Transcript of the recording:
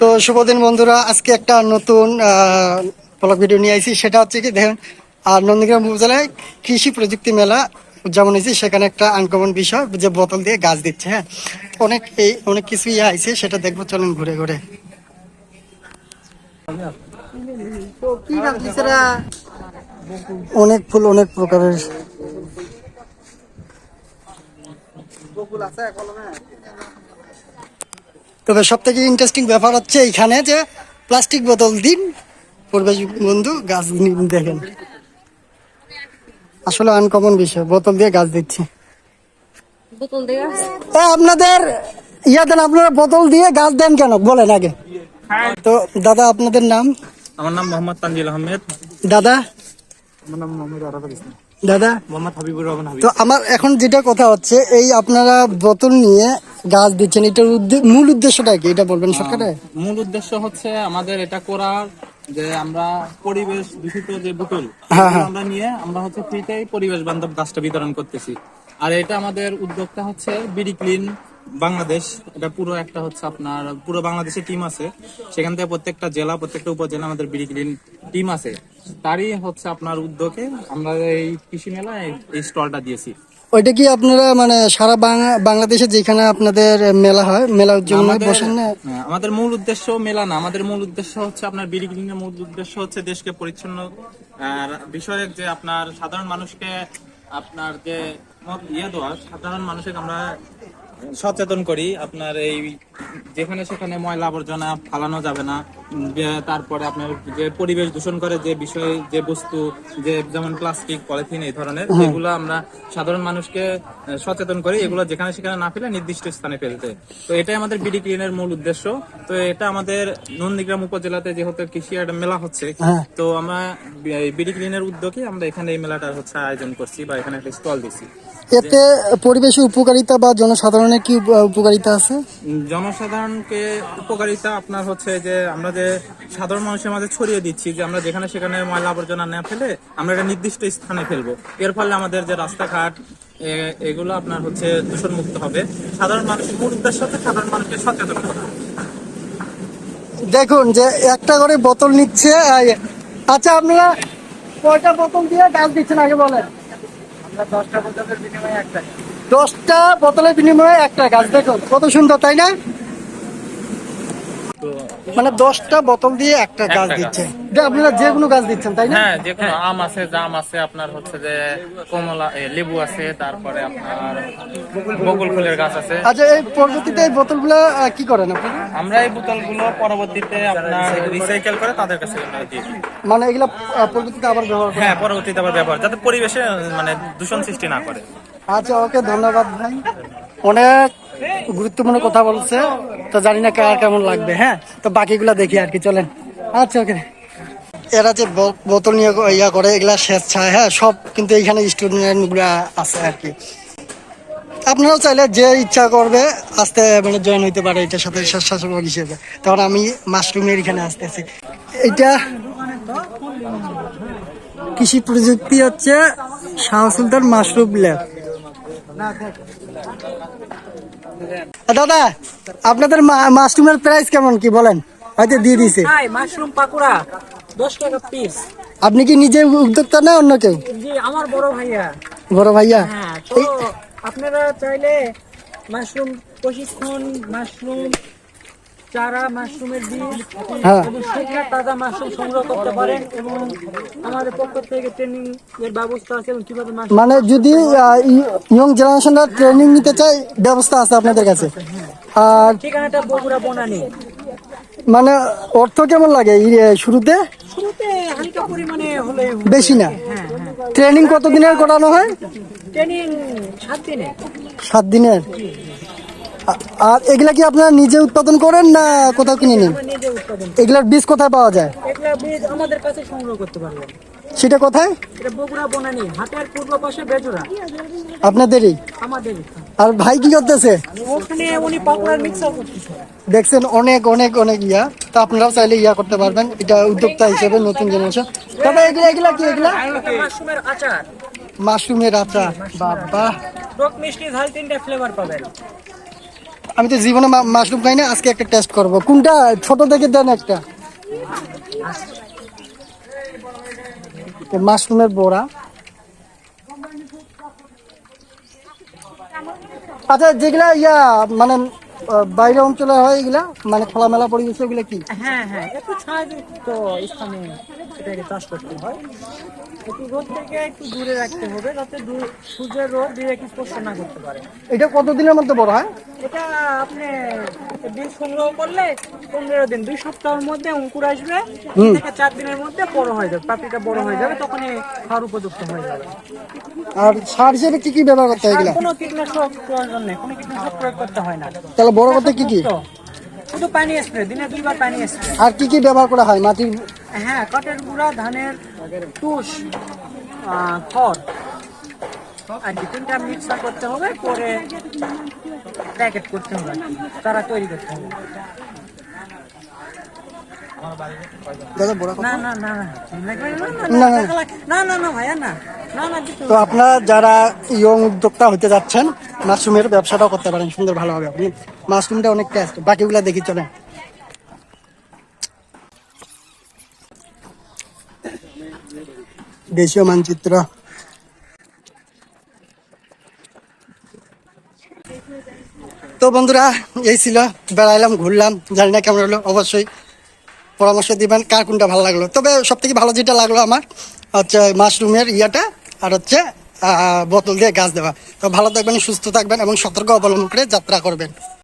তো শুভদিন বন্ধুরা, আজকে একটা নতুন ব্লগ ভিডিও নিয়ে আইছি। সেটা হচ্ছে কি দেখেন আর নন্দীগ্রাম উপজেলায় কৃষি প্রযুক্তি মেলা উদযাপন হয়েছে। সেখানে একটা আনকমন বিষয়, যে বোতল দিয়ে গাছ দিচ্ছে হ্যাঁ। অনেক এই, অনেক কিছু ইয়ে আইছে, সেটা দেখব, চলুন ঘুরে ঘুরে। অনেক ফুল, অনেক প্রকারের। তবে সব থেকে ইন্টারেস্টিং ব্যাপার হচ্ছে এখানে যে প্লাস্টিক বোতল দিন। পরিবেশ বন্ধু গাছ দেখেন। আসলে আনকমন বিষয় বোতল দিয়ে গাছ দিচ্ছি। আপনাদের ইয়া দেন আপনারা বোতল দিয়ে গাছ দেন কেন? বলেন আগে। তো দাদা আপনাদের নাম? আমার নাম মোহাম্মদ তানজিল আহমেদ। দাদা? আমার নাম মোহাম্মদ আরাফাত ইসলাম। দাদা? মোহাম্মদ হাবিবুর রহমান তো আমার এখন যেটা কথা হচ্ছে এই আপনারা বোতল নিয়ে গাছ দিচ্ছেন এটার মূল উদ্দেশ্যটা কি? এটা বলবেন সরকারে? মূল উদ্দেশ্য হচ্ছে আমাদের এটা করার যে আমরা পরিবেশ দূষিত যে বোতল হ্যাঁ, আমরা নিয়ে আমরা হচ্ছে ফ্রিতেই পরিবেশ বান্ধব গাছটা বিতরণ করতেছি। আর এটা আমাদের উদ্যোগটা হচ্ছে বিডি ক্লিন বাংলাদেশ। এটা পুরো একটা হচ্ছে আপনার পুরো বাংলাদেশে টিম আছে। সেখান থেকে প্রত্যেকটা জেলা প্রত্যেকটা উপজেলা আমাদের বিডি ক্লিন টিম আছে। তারই হচ্ছে আপনার উদ্যোগে আমরা এই কৃষি মেলায় এই স্টলটা দিয়েছি। ওইটা কি আপনারা মানে সারা বাংলাদেশে যেখানে আপনাদের মেলা হয় মেলার জন্য আমাদের- বসেন না? হ্যাঁ, আমাদের মূল উদ্দেশ্য মেলা না। আমাদের মূল উদ্দেশ্য হচ্ছে আপনার বিড়ি এর মূল উদ্দেশ্য হচ্ছে দেশকে পরিচ্ছন্ন আর বিষয়ক যে আপনার সাধারণ মানুষকে আপনার যে ইয়ে দেওয়া সাধারণ মানুষকে আমরা সচেতন করি। আপনার এই যেখানে সেখানে ময়লা আবর্জনা ফালানো যাবে না। তারপরে আপনার যে পরিবেশ দূষণ করে যে বিষয় যে বস্তু যে যেমন প্লাস্টিক পলিথিন এই ধরনের এগুলো আমরা সাধারণ মানুষকে সচেতন করি এগুলো যেখানে সেখানে না ফেলে নির্দিষ্ট স্থানে ফেলতে। তো এটাই আমাদের বিডি ক্লিনের মূল উদ্দেশ্য। তো এটা আমাদের নন্দীগ্রাম উপজেলাতে যেহেতু কৃষি একটা মেলা হচ্ছে হ্যাঁ। তো আমরা বিডি ক্লিনের উদ্যোগে আমরা এখানে এই মেলাটার হচ্ছে আয়োজন করছি বা এখানে একটা স্টল দিছি। এতে পরিবেশের উপকারিতা বা জনসাধারণের কি উপকারিতা আছে? উম, জনসাধারণকে উপকারিতা আপনার হচ্ছে যে আমরা যে সাধারণ মানুষের মাঝে ছড়িয়ে দিচ্ছি যে আমরা যেখানে সেখানে ময়লা আবর্জনা না ফেলে আমরা একটা নির্দিষ্ট স্থানে ফেলব। এর ফলে আমাদের যে রাস্তাঘাট এগুলো আপনার হচ্ছে দূষণ মুক্ত হবে। সাধারণ মানুষের মূল উদ্দেশ্য হচ্ছে সাধারণ মানুষকে সচেতন করা। দেখুন যে একটা করে বোতল নিচ্ছে আচ্ছা আপনারা কয়টা বোতল দিয়ে গাছ দিচ্ছেন আগে বলেন? দশটা বোতলের বিনিময়ে এক টাকা। দশটা বোতলের বিনিময়ে একটা গাছ দেখুন কত সুন্দর তাই না? মানে দশটা বোতল দিয়ে একটা গাছ গাছ। দিচ্ছে। যে আপনারা যে কোনো গাছ দিচ্ছেন তাই না? হ্যাঁ যে কোনো আম আছে জাম আছে আপনার হচ্ছে যে কমলা লেবু আছে তারপরে আপনার বকুল ফুলের গাছ আছে। আচ্ছা এই পরবর্তীতে এই বোতলগুলো আহ, কি করেন আপনারা? আমরা এই বোতলগুলো পরবর্তীতে আপনার রিসাইকেল করে তাদের কাছে দিই। মানে এগুলো পরবর্তীতে আবার ব্যবহার হ্যাঁ পরবর্তীতে আবার ব্যবহার যাতে পরিবেশে মানে দূষণ সৃষ্টি না করে। আচ্ছা ওকে ধন্যবাদ ভাই। অনেক গুরুত্বপূর্ণ কথা বলছে, তো জানি না কার কেমন লাগবে হ্যাঁ? তো বাকিগুলো দেখি আর কি, চলেন। আচ্ছা ওকে। এরা যে বোতল নিয়ে ইয়া করে, এগুলা স্বেচ্ছায় হ্যাঁ? সব কিন্তু এখানে স্টুডেন্টগুলা আছে আর কি। আপনারাও চাইলে যে ইচ্ছা করবে, আসতে মানে জয়েন হইতে পারে, এটার সাথে স্বেচ্ছাসেবক হিসেবে। তখন আমি মাশরুমের এখানে আসতেছি। এটা কৃষি প্রযুক্তি হচ্ছে শাহ সুলতান মাশরুম ল্যাব দাদা আপনাদের মাশরুমের প্রাইস কেমন? কি বলেন? হয়তো দিয়ে দিছে মাশরুম পাকোড়া দশ টাকা পিস আপনি কি নিজে উদ্যোক্তা না অন্য কেউ? জি আমার বড় ভাইয়া। বড় ভাইয়া? হ্যাঁ আপনারা চাইলে মাশরুম প্রশিক্ষণ মাশরুম চারা মাশরুমের বীজ হ্যাঁ। এবং শুকনো তাজা মাশরুম সংগ্রহ করতে পারেন এবং আমাদের পক্ষ থেকে ট্রেনিং এর ব্যবস্থা আছে এবং কীভাবে মানে যদি ইয়ং জেনারেশনরা ট্রেনিং নিতে চায় ব্যবস্থা আছে আপনাদের কাছে। আর ঠিকানাটা বগুড়া বনানি। মানে অর্থ কেমন লাগে শুরুতে? বেশি না? ট্রেনিং কত দিনের করানো হয়? ট্রেনিং সাত দিনে সাত দিনের? আর এগুলা কি আপনারা নিজে উৎপাদন করেন না কোথাও কিনে নেন? এগুলার বীজ কোথায় পাওয়া যায়? এগুলা বীজ আমাদের কাছে সংগ্রহ করতে পারবেন। সেটা কোথায়? এটা বগুড়া বনানি হাটের পূর্ব পাশে বেজুরা আপনাদেরই? আর ভাই কি করতেছে? ওখানে উনি পাকুড়ার মিক্সার করতেছে। দেখছেন অনেক অনেক অনেক ইয়া। তো আপনারাও চাইলে ইয়া করতে পারবেন। এটা উদ্যোক্তা হিসেবে নতুন জেনারেশন তবে এগুলা এগুলা কি এগুলা? মাশরুমের আচার। মাশরুমের আচার। বাবা টক মিষ্টি ঝাল তিনটা ফ্লেভার পাবেন। আমি তো জীবনে মাশরুম খাই না, আজকে একটা টেস্ট করব। কোনটা? ছোট থেকে দেন একটা। মাশরুমের বড়া। আচ্ছা যেগুলা ইয়া মানে বাইরে অঞ্চলে হয় এগুলা? মানে খোলামেলা পরিবেশ ওগুলো কি? হ্যাঁ হ্যাঁ। একটু ছায়াযুক্ত স্থানে এটাকে চাষ করতে হয়। একটু রোদ থেকে একটু দূরে রাখতে হবে যাতে সূর্যের রোদ ডিরেক্ট স্পর্শ না করতে পারে। এটা কতদিনের মধ্যে বড় হয়? এটা আপনি বীজ সংগ্রহ করলে পনেরো দিন দুই সপ্তাহের মধ্যে অঙ্কুর আসবে। থেকে চার দিনের মধ্যে বড় হয়ে যাবে পাপড়িটা বড় হয়ে যাবে তখন খাওয়ার উপযুক্ত হয়ে যাবে। আর সার হিসেবে কি কি ব্যবহার করতে হয় এগুলা? কোনো কীটনাশক প্রয়োজন নেই কোনো কীটনাশক প্রয়োগ করতে হয় না। তাহলে বড় করতে কি কি? শুধু পানি স্প্রে দিনে দুইবার পানি স্প্রে আর কি কি ব্যবহার করা হয়? মাটির হ্যাঁ কাঠের গুঁড়া ধানের তুষ খড়। আর কি তিনটা মিক্সার করতে হবে পরে প্যাকেট করতে হবে তারা তৈরি করতে হবে। তো আপনারা যারা ইয়ং উদ্যোক্তা হতে যাচ্ছেন মাশরুমের ব্যবসাটাও করতে পারেন সুন্দর ভালো হবে। আপনি মাশরুমটা অনেক টেস্ট বাকিগুলা দেখি চলেন। দেশীয় মানচিত্র। তো বন্ধুরা এই ছিল বেড়াইলাম ঘুরলাম জানি না কেমন হলো অবশ্যই পরামর্শ দিবেন কার কোনটা ভালো লাগল। তবে সব থেকে ভালো যেটা লাগল আমার, হচ্ছে মাশরুমের ইয়াটা আর হচ্ছে বোতল দিয়ে গাছ দেওয়া। তো ভালো থাকবেন, সুস্থ থাকবেন এবং সতর্ক অবলম্বন করে যাত্রা করবেন।